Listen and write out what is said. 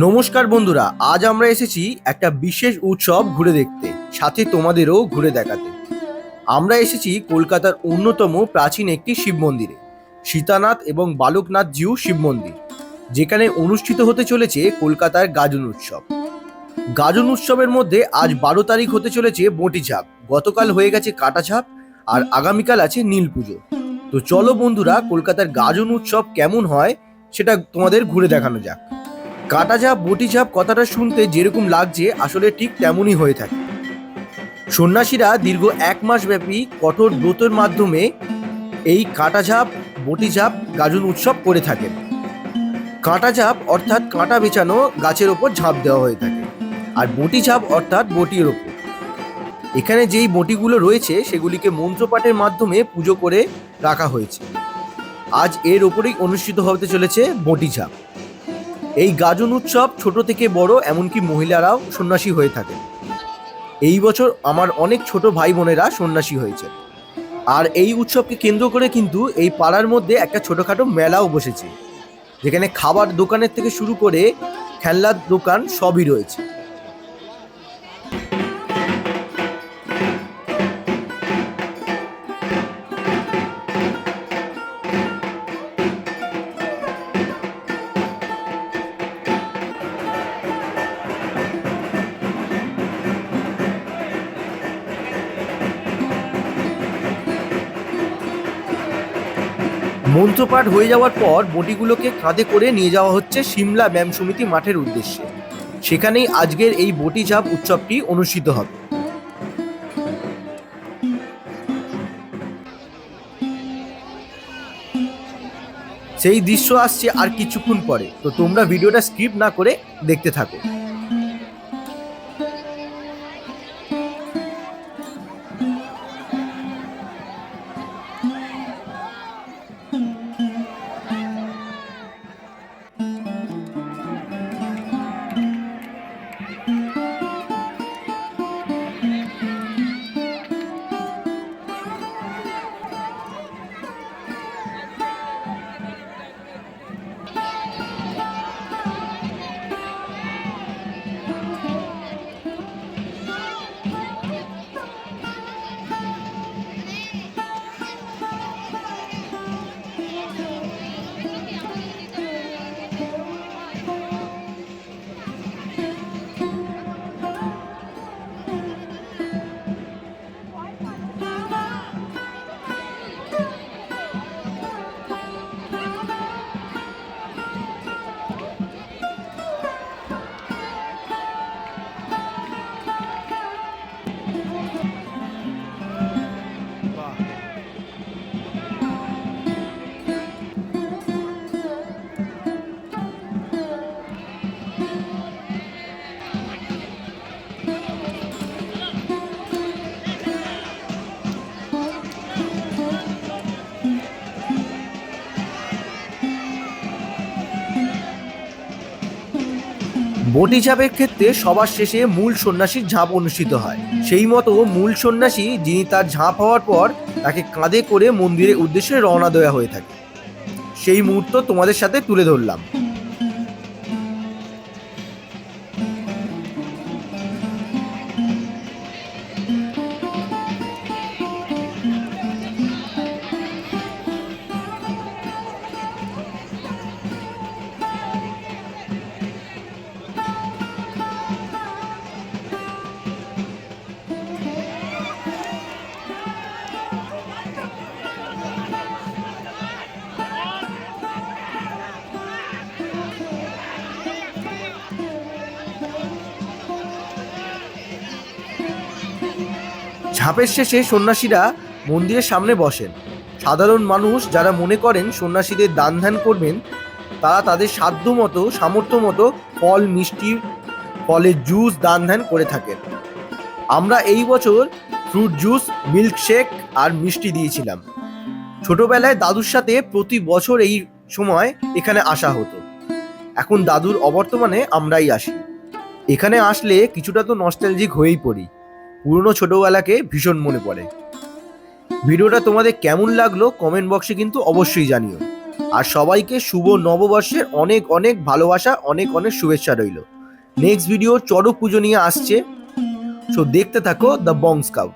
নমস্কার বন্ধুরা, আজ আমরা এসেছি একটা বিশেষ উৎসব ঘুরে দেখতে, সাথে তোমাদেরও ঘুরে দেখাতে। আমরা এসেছি কলকাতার অন্যতম প্রাচীন একটি শিব মন্দিরে, সীতানাথ এবং বালকনাথ জিউ শিব মন্দির, যেখানে অনুষ্ঠিত হতে চলেছে কলকাতার গাজন উৎসব। গাজন উৎসবের মধ্যে আজ বারো তারিখ হতে চলেছে বটি ঝাপ গতকাল হয়ে গেছে কাটা ঝাপ আর আগামীকাল আছে নীল পুজো। তো চলো বন্ধুরা, কলকাতার গাজন উৎসব কেমন হয় সেটা তোমাদের ঘুরে দেখানো যাক। কাটা ঝাপ বটি ঝাপ কথাটা শুনতে যেরকম লাগছে, আসলে ঠিক তেমনই হয়ে থাকে। সন্ন্যাসীরা দীর্ঘ এক মাস ব্যাপী কঠোর ব্রতের মাধ্যমে এই কাটা ঝাপ বটি ঝাপ গাজন উৎসব করে থাকেন। কাঁটা ঝাপ অর্থাৎ কাঁটা বেচানো গাছের ওপর ঝাঁপ দেওয়া হয়ে থাকে, আর বটি ঝাপ অর্থাৎ বটির ওপর। এখানে যেই বটিগুলো রয়েছে, সেগুলিকে মন্ত্রপাঠের মাধ্যমে পুজো করে রাখা হয়েছে। আজ এর ওপরেই অনুষ্ঠিত হতে চলেছে বটি ঝাপ এই গাজন উৎসব ছোট থেকে বড়, এমনকি মহিলারাও সন্ন্যাসী হয়ে থাকে এই বছর আমার অনেক ছোট ভাই বোনেরা সন্ন্যাসী হয়েছে। আর এই উৎসবকে কেন্দ্র করে কিন্তু এই পাড়ার মধ্যে একটা ছোটোখাটো মেলাও বসেছে। যেখানে খাবার দোকানের থেকে শুরু করে খেলনার দোকান সবই রয়েছে। মন্ত্রপাঠ হয়ে যাওয়ার পর বটিগুলোকে কাঁধে করে নিয়ে যাওয়া হচ্ছে সিমলা ব্যায়াম সমিতি মাঠের উদ্দেশ্যে। সেখানেই আজকের এই বটি ঝাপ উৎসবটি অনুষ্ঠিত হবে। সেই দৃশ্য আসছে আর কিছুক্ষণ পরে। তো তোমরা ভিডিওটা স্কিপ না করে দেখতে থাকো। বটি ঝাপের ক্ষেত্রে সবার শেষে মূল সন্ন্যাসীর ঝাঁপ অনুষ্ঠিত হয়। সেই মতো মূল সন্ন্যাসী যিনি তার ঝাঁপ হওয়ার পর তাকে কাঁধে করে মন্দিরের উদ্দেশ্যে রওনা দেওয়া হয়ে থাকে। সেই মুহূর্ত তোমাদের সাথে তুলে ধরলাম। ঝাঁপের শেষে সন্ন্যাসীরা মন্দিরের সামনে বসেন। সাধারণ মানুষ যারা মনে করেন সন্ন্যাসীদের দান ধ্যান করবেন, তারা তাদের সাধ্য মতো, সামর্থ্য মতো ফল, মিষ্টি, ফলের জুস দান ধ্যান করে থাকেন। আমরা এই বছর ফ্রুট জুস, মিল্কশেক আর মিষ্টি দিয়েছিলাম। ছোটবেলায় দাদুর সাথে প্রতি বছর এই সময় এখানে আসা হতো। এখন দাদুর অবর্তমানে আমরাই আসি। এখানে আসলে কিছুটা তো নস্টালজিক হয়েই পড়ি। পুরনো ছোটোবেলাকে ভীষণ মনে পড়ে। ভিডিওটা তোমাদের কেমন লাগল কমেন্ট বক্সে কিন্তু অবশ্যই জানিও। আর সবাইকে শুভ নববর্ষের অনেক অনেক ভালোবাসা, অনেক অনেক শুভেচ্ছা রইল। নেক্সট ভিডিও চড়ক পুজো নিয়ে আসছে। সো দেখতে থাকো দ্য বং স্কাউট